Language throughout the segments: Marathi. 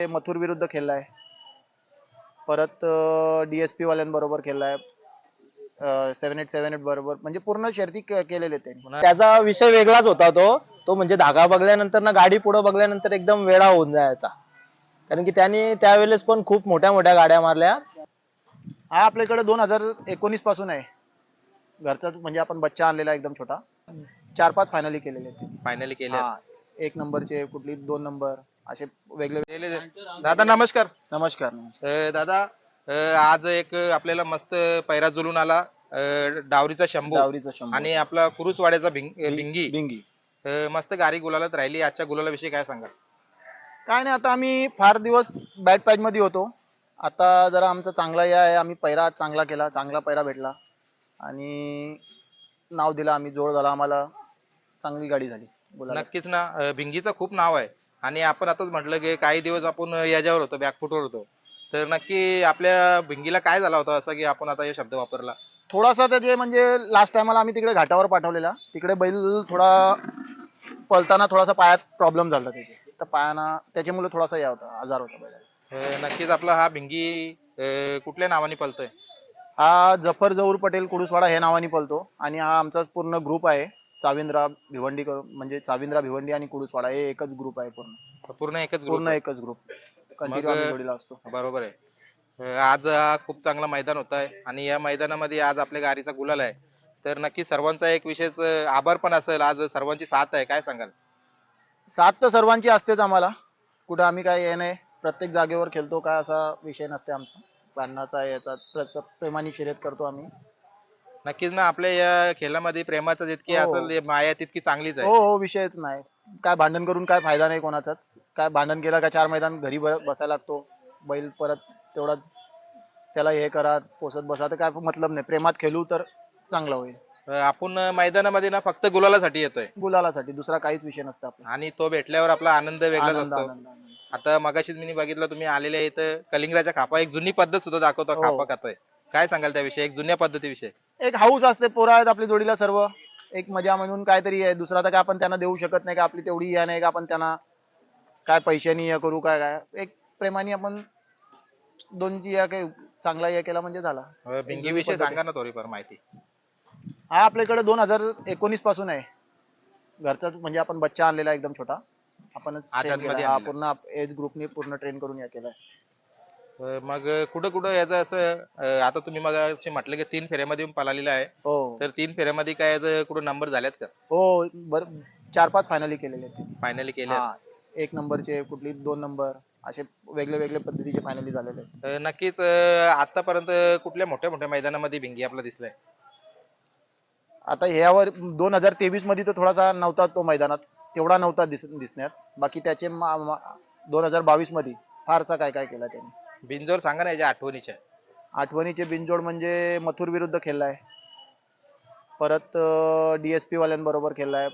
ते मथुर विरुद्ध खेळलाय. परत डी एस पी वाल्यांबरोबर खेळलाय. सेव्हन एट सेव्हन एट बरोबर. म्हणजे पूर्ण शर्ती के- केलेले त्यांनी पुन्हा त्याचा विषय वेगळाच होता तो. तो म्हणजे धागा बघल्यानंतर ना गाडी पुढे बघल्यानंतर एकदम वेळा होऊन जायचा. कारण की त्याने त्यावेळेस पण खूप मोठ्या मोठ्या गाड्या मारल्या. हा आपल्याकडे दोन हजार एकोणीसपासून आहे. घरचा म्हणजे आपण बच्चा आणलेला एकदम छोटा. चार पाच फायनली केलेले. फायनली केले हा. एक नंबरचे कुठली? दोन नंबर. असे वेगळे. दादा नमस्कार. नमस्कार अं, दादा अं, आज एक आपल्याला मस्त पैरा जुलून आला अं, डावरीचा शंभू डावरीचा शंभर आणि आपला कुरुसवाड्याचा भिंग- भिंगी. बिंगी अं, मस्त गाडी गुलालात राहिली. आजच्या गुलाला विषयी काय सांगा काय नाही आता आम्ही फार दिवस बॅट पॅच मध्ये होतो. आता जरा आमचा चांगला या आहे. आम्ही पैरा चांगला केला चांगला पैरा भेटला. आणि नाव दिलं आम्ही जोड झाला आम्हाला. चांगली गाडी झाली बोला नक्कीच ना. अं, भिंगीचं खूप नाव आहे. आणि आपण आताच म्हटलं की काही दिवस आपण याच्यावर होतो बॅकफुटवर होतो. तर नक्की आपल्या भिंगीला काय झाला होता असं की आपण आता हे शब्द वापरला? थोडासा त्याचे म्हणजे लास्ट टायमाला आम्ही तिकडे घाटावर पाठवलेला. तिकडे बैल थोडा पळताना थोडासा पायात प्रॉब्लेम झाला त्याचे. तर पायाना त्याच्यामुळे थोडासा या होता आजार होता नक्कीच आपला हा भिंगी कुठल्या नावाने पळतोय? हा जफर जऊर पटेल कुडूसवाडा हे नावाने पळतो. आणि हा आमचा पूर्ण ग्रुप आहे. चाविंद्रा भिवंडी करून- म्हणजे चाविंद्रा भिवंडी आणि कुडूसवाडा हे एकच ग्रुप आहे पूर्ण. पूर्ण एकच पूर्ण ग्रुप एकच ग्रुप कंटिन्यू आम्ही जोडीला असतो. बरोबर आहे. अं, आज हा खूप चांगला मैदान होत आहे आणि या मैदानामध्ये आज आपल्या गाडीचा गुलाल आहे. तर नक्की सर्वांचा एक विशेष अं, आभार पण असेल. आज सर्वांची साथ आहे. काय सांगाल? साथ तर सर्वांची असतेच आम्हाला. कुठं आम्ही काय हे नाही. प्रत्येक जागेवर खेळतो. काय असा विषय नसते आमचा. भांडणाचा याचा प्रेमाने शर्यत करतो आम्ही. नक्कीच ना आपल्या या खेळामध्ये प्रेमाचं जितकी हो. असेल हे माया तितकी चांगलीच हो आहे हो विषयच नाही. काय भांडण करून काय फायदा नाही कोणाचाच. काय भांडण केलं का चार मैदान घरी ब- बसायला लागतो. बैल परत तेवढाच त्याला हे करा पोसत बसा तर काय मतलब नाही. प्रेमात खेळू तर चांगलं होईल. अं, आपण मैदानामध्ये ना फक्त गुलालासाठी येतोय. गुलालासाठी दुसरा काहीच विषय नसतो आपला. आणि तो भेटल्यावर आपला आनंद वेगळाच आनंद असतो. आनंद आनंद. आता मगाशीच मी बघितलं तुम्ही आलेले इथं कलिंगराच्या खापा एक जुनी पद्धत सुद्धा दाखवता हो. खापा खातोय. काय सांगाल त्याविषयी? एक जुन्या पद्धतीविषयी. एक हाऊस असते पोरं आहेत आपली जोडीला सर्व. एक मजा म्हणून काहीतरी आहे. दुसरा तर काय आपण त्यांना देऊ शकत नाही का आपली तेवढी या नाही का आपण त्यांना काय पैशानी हे करू काय काय. एक प्रेमाने आपण दोनची या काही चांगला हे केला म्हणजे झाला. भिंगी विषयी पद्धत सांगा ना थोडीफार माहिती. हा आपल्याकडे दोन हजार एकोणीसपासून आहे. घरचा म्हणजे आपण बच्चा आणलेला एकदम छोटा. आणलेला. पूर्ण एज ग्रुपने पूर्ण ट्रेन करून या केलाय मग कुठं कुठं याचं असं आता तुम्ही मग म्हटलं की तीन फेऱ्यामध्ये पळालेला आहे. हो. तर तीन फेऱ्यामध्ये काय याचं कुठं नंबर झाल्यात का? हो बर चार पाच फायनली केलेले आहेत ते. फायनली केले हा एक नंबरचे कुठली दोन नंबर असे वेगळे वेगळे पद्धतीचे फायनली झालेले आहेत. नक्कीच अं, आतापर्यंत कुठल्या मोठ्या मोठ्या मैदानामध्ये भिंगी आपला दिसलाय? आता ह्यावर दोन हजार तेवीसमध्ये तर थोडासा नव्हता तो मैदानात तेवढा नव्हता दिस दिसण्यात. बाकी त्याचे दोन हजार बावीसमध्ये फारसा काय काय केला त्यांनी. बिंजोर सांगा ना याच्या आठवणीच्या. आठवणीचे बिनजोड म्हणजे मथुर विरुद्ध खेळलाय. परत डीएसपी वाल्यांबरोबर खेळलाय.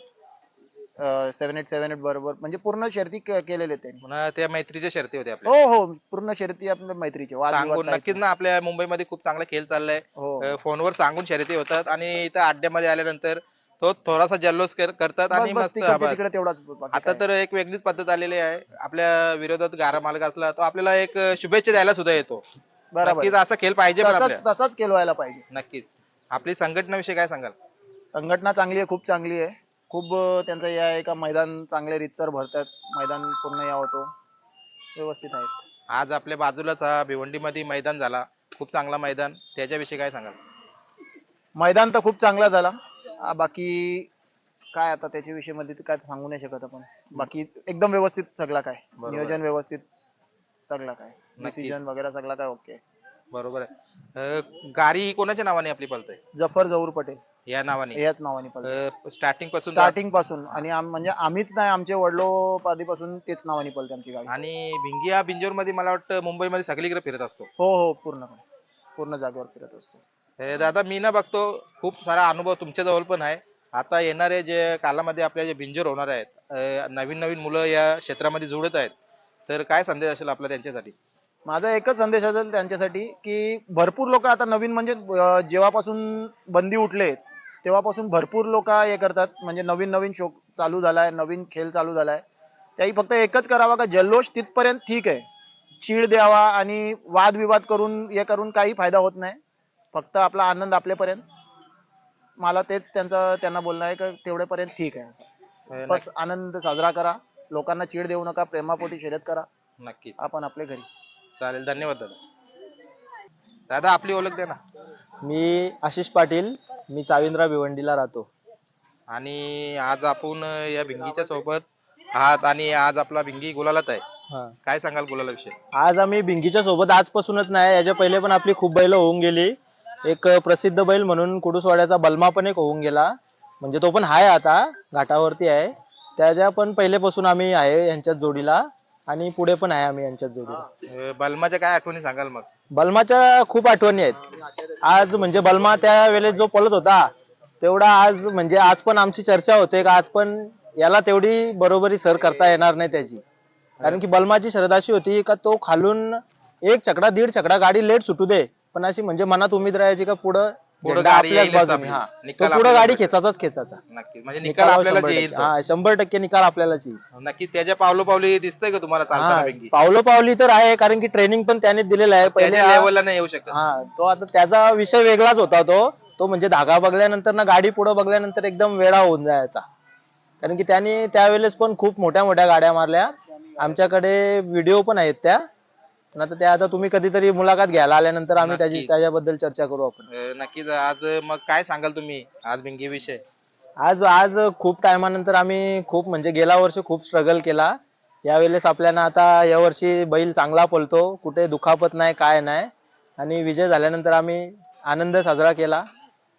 सेव्हन एट सेव्हन एट बरोबर. म्हणजे पूर्ण शर्ती के- केलेले त्यांनी पुन्हा त्या मैत्रीच्या शर्ती होत्या आपल्या. हो हो. पूर्ण शर्ती आपल्या मैत्रीचे सांगून काहीच नक्कीच ना आपल्या मुंबईमध्ये खूप चांगला खेळ चाललाय. नाही. हो. अं, फोनवर सांगून शर्यती होतात आणि इथं अड्ड्यामध्ये आल्यानंतर तो थोडासा जल्लोष कर- करतात आणि बस मस्त तिकडच्या आभार. तिकडे तेवढाच बाकी आता काय. तर एक वेगळीच पद्धत आलेली आहे. आपल्या विरोधात गारा मालक असला तो आपल्याला एक शुभेच्छा द्यायला सुद्धा येतो. बरोबर. नक्कीच आहे. असा खेळ पाहिजे पण आपल्या. तसाच तसाच केलं व्हायला पाहिजे. नक्कीच. आपली संघटना विषयी काय सांगाल? संघटना चांगली आहे खूप चांगली आहे. खूप अं, त्यांचं हे आहे का मैदान चांगले रितसर भरतात. मैदान पूर्ण या होतो. व्यवस्थित आहेत. आज आपल्या बाजूलाच हा भिवंडीमध्ये मैदान झाला. खूप चांगला मैदान. त्याच्याविषयी काय सांगाल? मैदान तर खूप चांगला झाला. आ, बाकी काय आता त्याच्या विषयी मध्ये तर काय सांगू नाही शकत आपण. बाकी एकदम व्यवस्थित सगळा काय? बरोबर. नियोजन व्यवस्थित सगळा काय? नक्कीच. डिसिजन वगैरे सगळा काय ओके बरोबर आहे. अं, गाडी कोणाच्या नावाने आपली पळतय? जफर जऊर पटेल. या नावाने. याच नावाने पळते. स्टार्टिंगपासून स्टार्टिंगपासून. आणि आम- म्हणजे आम्हीच नाही आमचे वडलो पासून तेच नावाने पळते आमची गाडी. आणि भिंगी हा बिंजोरमध्ये मला वाटतं मुंबईमध्ये सगळीकडे फिरत असतो. हो हो पूर्णपणे. पूर्ण जागेवर फिरत असतो. हे दादा मी ना बघतो खूप सारा अनुभव तुमच्या जवळ पण आहे. आता येणारे जे कालामध्ये आपल्या जे बिंजोर होणार आहेत नवीन नवीन मुलं या क्षेत्रामध्ये जुळत आहेत तर काय संदेश असेल आपला त्यांच्यासाठी? माझा एकच संदेश असेल त्यांच्यासाठी की भरपूर लोक आता नवीन म्हणजे अं, जेव्हापासून बंदी उठले तेव्हापासून भरपूर लोक हे करतात. म्हणजे नवीन नवीन शो चालू झालाय नवीन खेळ चालू झालाय. त्याही फक्त एकच करावा का जल्लोष तिथपर्यंत ठीक आहे. चीड द्यावा आणि वादविवाद करून हे करून काही फायदा होत नाही. फक्त आपला आनंद आपल्यापर्यंत. मला तेच त्यांचं त्यांना बोलणं आहे की तेवढ्यापर्यंत ठीक आहे असं. बस आनंद साजरा करा. लोकांना चीड देऊ नका प्रेमापोटी शर्यत करा. नक्कीच आपण आपल्या घरी. चालेल धन्यवाद दादा. दादा आपली ओळख द्या ना. मी आशिष पाटील मी चाविंद्रा भिवंडीला राहतो. आणि आज आपण या भिंगीच्या सोबत आहात आणि आज आपला भिंगी गुलालात आहे. काय सांगाल गुलाला विषयी आज आम्ही भिंगीच्या सोबत आजपासूनच नाही याच्या पहिले पण आपली खूप बैल होऊन गेली. एक प्रसिद्ध बैल म्हणून कुडूसवाड्याचा बलमा पण एक होऊन गेला. म्हणजे तो पण आहे आता घाटावरती आहे. त्याच्या पण पहिलेपासून आम्ही आहे यांच्याच जोडीला आणि पुढे पण आहे आम्ही यांच्याच जोडीला. अं, बलमाच्या काय आठवणी सांगाल मग? बलमाच्या खूप आठवणी आहेत. आज म्हणजे बलमा त्या वेळेस जो पळत होता तेवढा आज म्हणजे आज पण आमची चर्चा होते का आज पण याला तेवढी बरोबरी सर करता येणार नाही त्याची. कारण की बलमाची शरद अशी होती का तो खालून एक चकडा दीड चकडा गाडी लेट सुटू दे. पण अशी म्हणजे मनात उमेद राहायची का पुढं पुढं झेंडा गाडी आपल्याच येईलच बाजूने आपली. हा. निकाल तो पुढं आपल्याला गाडी भेटेल. खेचाचाच खेचाचा. म्हणजे निकाल निकालावर आपल्याला शंभर येईल टक्के. हा शंभर टक्के निकाल आपल्यालाच. येईल नक्की त्याच्या पावलो पावली दिसतंय का तुम्हाला हा पावलं पावली तर आहे कारण की ट्रेनिंग पण त्याने दिलेलं आहे. पहिले त्याच्या हा- लेवलला नाही येऊ शकत. हा तो आता त्याचा विषय वेगळाच होता तो. तो म्हणजे धागा बघल्यानंतर ना गाडी पुढे बघल्यानंतर एकदम वेळा होऊन जायचा. कारण की त्यांनी त्यावेळेस पण खूप मोठ्या मोठ्या गाड्या मारल्या. आमच्याकडे व्हिडिओ पण आहेत त्या. पण आता त्या आता तुम्ही कधीतरी मुलाखत घ्यायला आल्यानंतर आम्ही त्याची नक्की. त्याच्याबद्दल चर्चा करू आपण. अं, नक्कीच. आज मग काय सांगाल तुम्ही? आज भिंगी विषय. आज आज खूप टायमानंतर आम्ही खूप म्हणजे गेल्या वर्षी खूप स्ट्रगल केला. यावेळेस आपल्याला आता या वर्षी बैल चांगला पळतो. कुठे दुखापत नाही काय नाही. आणि विजय झाल्यानंतर आम्ही आनंद साजरा केला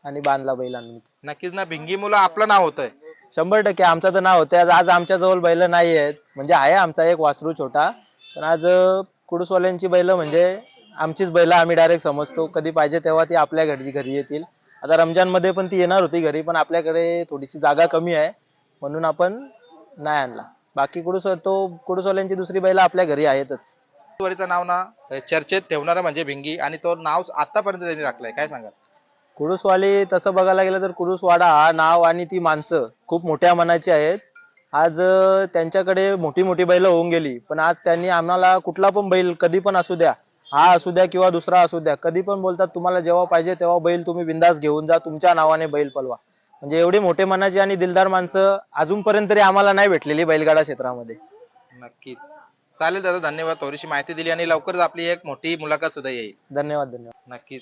आणि बांधला बैलांनी. नक्कीच ना. भिंगी मुलं आपलं नाव होतंय. शंभर टक्के आमचं तर नाव होतं आज आज आमच्या जवळ बैल नाही आहेत म्हणजे आहे आमचा एक वासरू छोटा. पण आज अं, कुडूसवाल्यांची बैल म्हणजे आमचीच बैल आम्ही डायरेक्ट समजतो. कधी पाहिजे तेव्हा ती आपल्या घरी घरी येतील. आता रमजानमध्ये पण ती येणार होती घरी पण आपल्याकडे थोडीशी जागा कमी आहे. म्हणून आपण नाही आणला. बाकी कुडूस तो कुडूसवाल्यांची दुसरी बैल आपल्या घरी आहेतच. वरीचं नाव ना चर्चेत ठेवणारा म्हणजे भिंगी. आणि तो नाव आतापर्यंत त्यांनी राखलंय. काय सांगाल? कुरुसवाली तसं बघायला गेलं तर कुरुसवाडा हा नाव आणि ती माणसं खूप मोठ्या मनाची आहेत. आज त्यांच्याकडे मोठी मोठी बैल होऊन गेली. पण आज त्यांनी आम्हाला कुठला पण बैल कधी पण असू द्या हा असू द्या किंवा दुसरा असू द्या कधी पण बोलतात तुम्हाला जेव्हा पाहिजे तेव्हा बैल तुम्ही बिंदास घेऊन जा तुमच्या नावाने बैल पलवा. म्हणजे एवढी मोठे मनाची आणि दिलदार माणसं अजूनपर्यंत तरी आम्हाला नाही भेटलेली बैलगाडा क्षेत्रामध्ये. नक्कीच. चालेल दादा धन्यवाद थोडीशी माहिती दिली आणि लवकरच आपली एक मोठी मुलाखत सुद्धा येईल. धन्यवाद धन्यवाद. नक्कीच.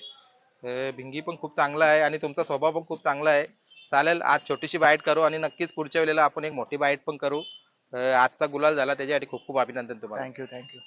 अं, भिंगी पण खूप चांगला आहे आणि तुमचा स्वभाव पण खूप चांगला आहे. चालेल आज छोटीशी बाईट करू आणि नक्कीच पुढच्या वेळेला आपण एक मोठी बाईट पण करू. आजचा गुलाल झाला त्याच्यासाठी खूप खूप अभिनंदन तुम्हाला. Thank you thank you